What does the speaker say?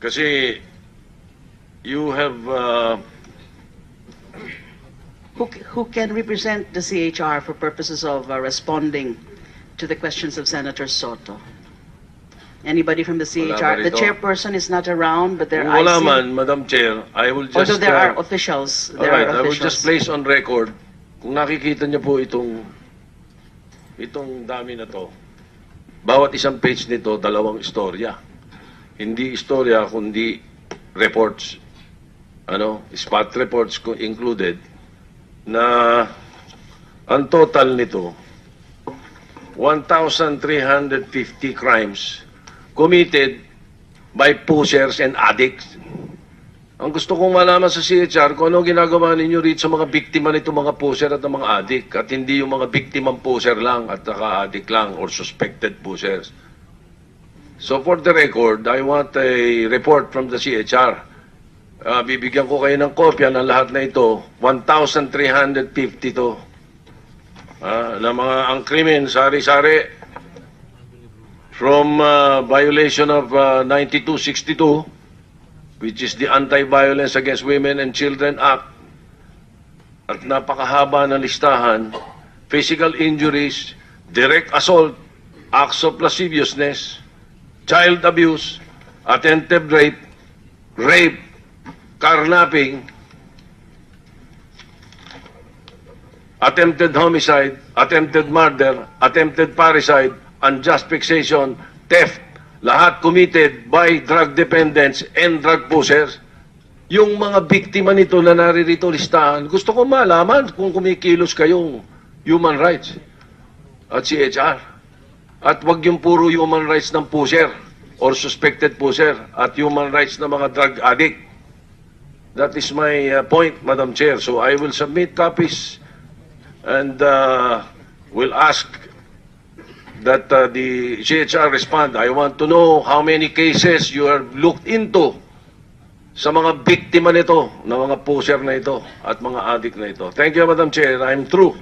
Kasi you have uh, Who, who can represent the CHR for purposes of uh, responding to the questions of Senator Soto? Anybody from the CHR? The rito? chairperson is not around, but there kung wala man, Madam Chair, I will just... Although there uh, are officials, All there right, are I will just officials. place on record, kung nakikita niyo po itong itong dami na to, bawat isang page nito, dalawang istorya. Hindi istorya, kundi reports. Ano, spot reports ko included na ang total nito 1,350 crimes committed by pushers and addicts. Ang gusto kong malaman sa CHR kung ano ginagawa ninyo rito sa mga biktima nito mga pusher at mga adik at hindi yung mga biktimang pusher lang at naka-adik lang or suspected pushers. So for the record, I want a report from the CHR. Ah, bibigyan ko kayo ng kopya ng lahat na ito. 1,350 to. Ah, na mga ang krimen, sari-sari, from ah, violation of ah, 9262, which is the Anti-Violence Against Women and Children Act, at napakahaba ng listahan, physical injuries, direct assault, acts of lasciviousness, child abuse, attempted rape, rape, carnapping, attempted homicide, attempted murder, attempted parricide, unjust fixation, theft, lahat committed by drug dependents and drug pushers. Yung mga biktima nito na naririto listahan, gusto ko malaman kung kumikilos kayong human rights at CHR. At wag yung puro human rights ng pusher or suspected pusher at human rights ng mga drug addict. That is my uh, point, Madam Chair. So I will submit copies and uh, will ask that uh, the CHR respond. I want to know how many cases you have looked into sa mga biktima nito, ng mga pusher na ito at mga addict na ito. Thank you, Madam Chair. I'm through.